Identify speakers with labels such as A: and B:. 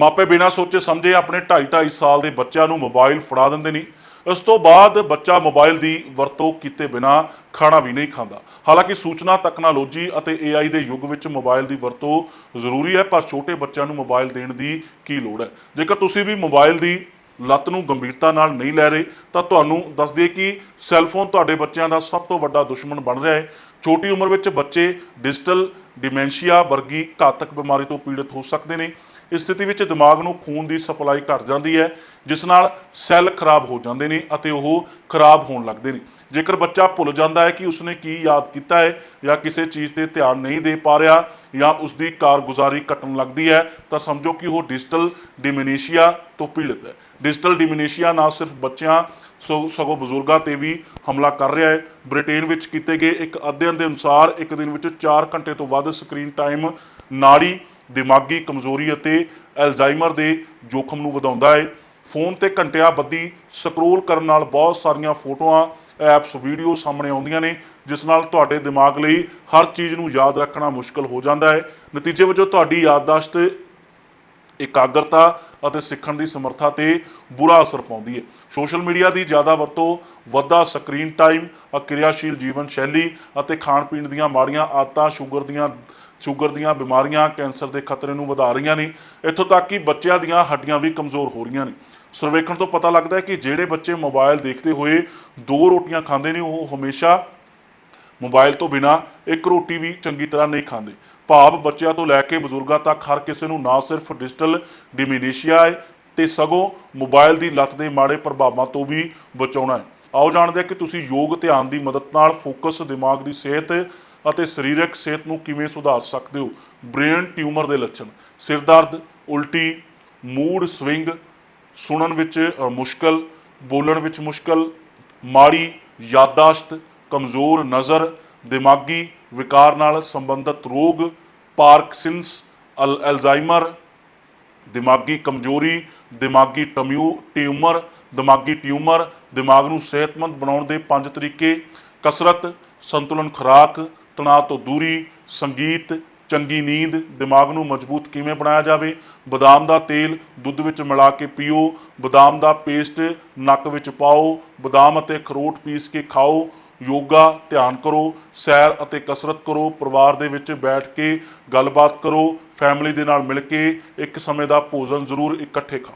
A: ਮਾਪੇ ਬਿਨਾਂ ਸੋਚੇ ਸਮਝੇ ਆਪਣੇ 2.5 ਸਾਲ ਦੇ ਬੱਚਿਆਂ ਨੂੰ ਮੋਬਾਈਲ ਫੜਾ ਦਿੰਦੇ ਨੇ। ਇਸ ਤੋਂ ਬਾਅਦ ਬੱਚਾ ਮੋਬਾਈਲ ਦੀ ਵਰਤੋਂ ਕੀਤੇ ਬਿਨਾਂ ਖਾਣਾ ਵੀ ਨਹੀਂ ਖਾਂਦਾ। ਹਾਲਾਂਕਿ ਸੂਚਨਾ, ਤਕਨਾਲੋਜੀ ਅਤੇ AI ਦੇ ਯੁੱਗ ਵਿੱਚ ਮੋਬਾਈਲ ਦੀ ਵਰਤੋਂ ਜ਼ਰੂਰੀ ਹੈ, ਪਰ ਛੋਟੇ ਬੱਚਿਆਂ ਨੂੰ ਮੋਬਾਈਲ ਦੇਣ ਦੀ ਕੀ ਲੋੜ ਹੈ? ਜੇਕਰ ਤੁਸੀਂ ਵੀ ਮੋਬਾਈਲ ਦੀ ਲੱਤ ਨੂੰ ਗੰਭੀਰਤਾ ਨਾਲ ਨਹੀਂ ਲੈ ਰਹੇ, ਤਾਂ ਤੁਹਾਨੂੰ ਦੱਸ ਦਈਏ ਕਿ ਸੈੱਲਫੋਨ ਤੁਹਾਡੇ ਬੱਚਿਆਂ ਦਾ ਸਭ ਤੋਂ ਵੱਡਾ ਦੁਸ਼ਮਣ ਬਣ ਰਿਹਾ ਹੈ। ਛੋਟੀ ਉਮਰ ਵਿੱਚ ਬੱਚੇ ਡਿਜੀਟਲ ਡਿਮੈਂਸ਼ੀਆ ਵਰਗੀ ਘਾਤਕ ਬਿਮਾਰੀ ਤੋਂ ਪੀੜਤ ਹੋ ਸਕਦੇ ਨੇ। ਇਸ ਸਥਿਤੀ ਵਿੱਚ ਦਿਮਾਗ ਨੂੰ ਖੂਨ ਦੀ ਸਪਲਾਈ ਘਟ ਜਾਂਦੀ ਹੈ, ਜਿਸ ਨਾਲ ਸੈੱਲ ਖਰਾਬ ਹੋ ਜਾਂਦੇ ਨੇ ਅਤੇ ਉਹ ਖਰਾਬ ਹੋਣ ਲੱਗਦੇ ਨੇ। ਜੇਕਰ ਬੱਚਾ ਭੁੱਲ ਜਾਂਦਾ ਹੈ ਕਿ ਉਸਨੇ ਕੀ ਯਾਦ ਕੀਤਾ ਹੈ ਜਾਂ ਕਿਸੇ ਚੀਜ਼ ਤੇ ਧਿਆਨ ਨਹੀਂ ਦੇ ਪਾ ਰਿਹਾ ਜਾਂ ਉਸਦੀ ਕਾਰਗੁਜ਼ਾਰੀ ਘਟਣ ਲੱਗਦੀ ਹੈ, ਤਾਂ ਸਮਝੋ ਕਿ ਉਹ ਡਿਜੀਟਲ ਡਿਮੈਂਸ਼ੀਆ ਤੋਂ ਪੀੜਤ ਹੈ। ਡਿਜੀਟਲ ਡਿਮੈਂਸ਼ੀਆ ਨਾ ਸਿਰਫ ਬੱਚਿਆਂ, ਸੋ ਸਗੋਂ ਬਜ਼ੁਰਗਾਂ ਤੇ ਵੀ ਹਮਲਾ ਕਰ ਰਿਹਾ ਹੈ। ਬ੍ਰਿਟੇਨ ਵਿੱਚ ਕੀਤੇ ਗਏ ਇੱਕ ਅਧਿਐਨ ਦੇ ਅਨੁਸਾਰ ਇੱਕ ਦਿਨ ਵਿੱਚ 4 ਘੰਟੇ ਤੋਂ ਵੱਧ ਸਕਰੀਨ ਟਾਈਮ ਨਾੜੀ ਦਿਮਾਗੀ ਕਮਜ਼ੋਰੀ ਅਤੇ ਐਲਜ਼ਾਈਮਰ ਦੇ ਜੋਖਮ ਨੂੰ ਵਧਾਉਂਦਾ ਹੈ। ਫੋਨ ਤੇ ਘੰਟਿਆਂ ਬੱਧੀ ਸਕਰੋਲ ਕਰਨ ਨਾਲ ਬਹੁਤ ਸਾਰੀਆਂ ਫੋਟੋਆਂ, ਐਪਸ, ਵੀਡੀਓ ਸਾਹਮਣੇ ਆਉਂਦੀਆਂ ਨੇ, ਜਿਸ ਨਾਲ ਤੁਹਾਡੇ ਦਿਮਾਗ ਲਈ ਹਰ ਚੀਜ਼ ਨੂੰ ਯਾਦ ਰੱਖਣਾ ਮੁਸ਼ਕਲ ਹੋ ਜਾਂਦਾ ਹੈ। ਨਤੀਜੇ ਵਜੋਂ ਤੁਹਾਡੀ ਯਾਦਦਾਸ਼ਤ, ਇਕਾਗਰਤਾ ਅਤੇ ਸਿੱਖਣ ਦੀ ਸਮਰੱਥਾ ਤੇ ਬੁਰਾ ਅਸਰ ਪਾਉਂਦੀ ਹੈ। ਸੋਸ਼ਲ ਮੀਡੀਆ ਦੀ ਜ਼ਿਆਦਾ ਵਰਤੋਂ ਵੱਧਾ ਸਕਰੀਨ ਟਾਈਮ, ਅਕਿਰਿਆਸ਼ੀਲ ਜੀਵਨ ਸ਼ੈਲੀ ਅਤੇ ਖਾਣ ਪੀਣ ਦੀਆਂ ਮਾੜੀਆਂ ਆਦਤਾਂ, ਸ਼ੂਗਰ ਦੀਆਂ ਸ਼ੂਗਰ ਦੀਆਂ ਬਿਮਾਰੀਆਂ, ਕੈਂਸਰ ਦੇ ਖਤਰੇ ਨੂੰ ਵਧਾ ਰਹੀਆਂ ਨੇ, ਇੱਥੋਂ ਤੱਕ ਕਿ ਬੱਚਿਆਂ ਦੀਆਂ ਹੱਡੀਆਂ ਵੀ ਕਮਜ਼ੋਰ ਹੋ ਰਹੀਆਂ ਨੇ। ਸਰਵੇਖਣ ਤੋਂ ਪਤਾ ਲੱਗਦਾ ਹੈ ਕਿ ਜਿਹੜੇ ਬੱਚੇ ਮੋਬਾਈਲ ਦੇਖਦੇ ਹੋਏ ਦੋ ਰੋਟੀਆਂ ਖਾਂਦੇ ਨੇ, ਉਹ ਹਮੇਸ਼ਾ ਮੋਬਾਈਲ ਤੋਂ ਬਿਨਾ ਇੱਕ ਰੋਟੀ ਵੀ ਚੰਗੀ ਤਰ੍ਹਾਂ ਨਹੀਂ ਖਾਂਦੇ। ਭਾਵ ਬੱਚਿਆਂ ਤੋਂ ਲੈ ਕੇ ਬਜ਼ੁਰਗਾਂ ਤੱਕ ਹਰ ਕਿਸੇ ਨੂੰ ਨਾ ਸਿਰਫ ਡਿਜੀਟਲ ਡਿਮੀਨੀਸ਼ੀਆ ਹੈ ਤੇ ਸਗੋਂ ਮੋਬਾਈਲ ਦੀ ਲੱਤ ਦੇ ਮਾੜੇ ਪ੍ਰਭਾਵਾਂ ਤੋਂ ਵੀ ਬਚਾਉਣਾ ਹੈ। ਆਓ ਜਾਣਦੇ ਹਾਂ ਕਿ ਤੁਸੀਂ ਯੋਗ ਧਿਆਨ ਦੀ ਮਦਦ ਨਾਲ ਫੋਕਸ ਦਿਮਾਗ ਦੀ ਸਿਹਤ ਅਤੇ ਸਰੀਰਕ ਸਿਹਤ ਨੂੰ ਕਿਵੇਂ ਸੁਧਾਰ ਸਕਦੇ ਹੋ? ਬ੍ਰੇਨ ਟਿਊਮਰ ਦੇ ਲੱਛਣ। ਸਿਰ ਦਰਦ, ਉਲਟੀ, ਮੂਡ ਸਵਿੰਗ ਸੁਣਨ ਵਿੱਚ ਮੁਸ਼ਕਲ, ਬੋਲਣ ਵਿੱਚ ਮੁਸ਼ਕਲ, ਮਾੜੀ ਯਾਦਾਸ਼ਤ, ਕਮਜ਼ੋਰ ਨਜ਼ਰ, ਦਿਮਾਗੀ ਵਿਕਾਰ ਨਾਲ ਸੰਬੰਧਿਤ ਰੋਗ ਪਾਰਕਿੰਸਨਸ ਅਲ ਅਲਜ਼ਾਈਮਰ ਦਿਮਾਗੀ ਕਮਜ਼ੋਰੀ, ਦਿਮਾਗੀ ਟਮਿਊ, ਟਿਊਮਰ, ਦਿਮਾਗੀ ਟਿਊਮਰ, ਦਿਮਾਗ ਨੂੰ ਸਿਹਤਮੰਦ ਬਣਾਉਣ ਦੇ ਪੰਜ ਤਰੀਕੇ, ਕਸਰਤ, ਸੰਤੁਲਨ ਖੁਰਾਕ ਤਣਾਅ ਤੋਂ ਦੂਰੀ, ਸੰਗੀਤ, ਚੰਗੀ ਨੀਂਦ, ਦਿਮਾਗ ਨੂੰ ਮਜ਼ਬੂਤ ਕਿਵੇਂ ਬਣਾਇਆ ਜਾਵੇ? ਬਦਾਮ ਦਾ ਤੇਲ ਦੁੱਧ ਵਿੱਚ ਮਿਲਾ ਕੇ ਪੀਓ। ਬਦਾਮ ਦਾ ਪੇਸਟ ਨੱਕ ਵਿੱਚ ਪਾਓ। ਬਦਾਮ ਅਤੇ ਅਖਰੋਟ ਪੀਸ ਕੇ ਖਾਓ। ਯੋਗਾ ਧਿਆਨ ਕਰੋ। ਸੈਰ ਅਤੇ ਕਸਰਤ ਕਰੋ। ਪਰਿਵਾਰ ਦੇ ਵਿੱਚ ਬੈਠ ਕੇ ਗੱਲਬਾਤ ਕਰੋ। ਫੈਮਿਲੀ ਦੇ ਨਾਲ ਮਿਲ ਕੇ ਇੱਕ ਸਮੇਂ ਦਾ ਭੋਜਨ ਜ਼ਰੂਰ ਇਕੱਠੇ ਖਾਓ।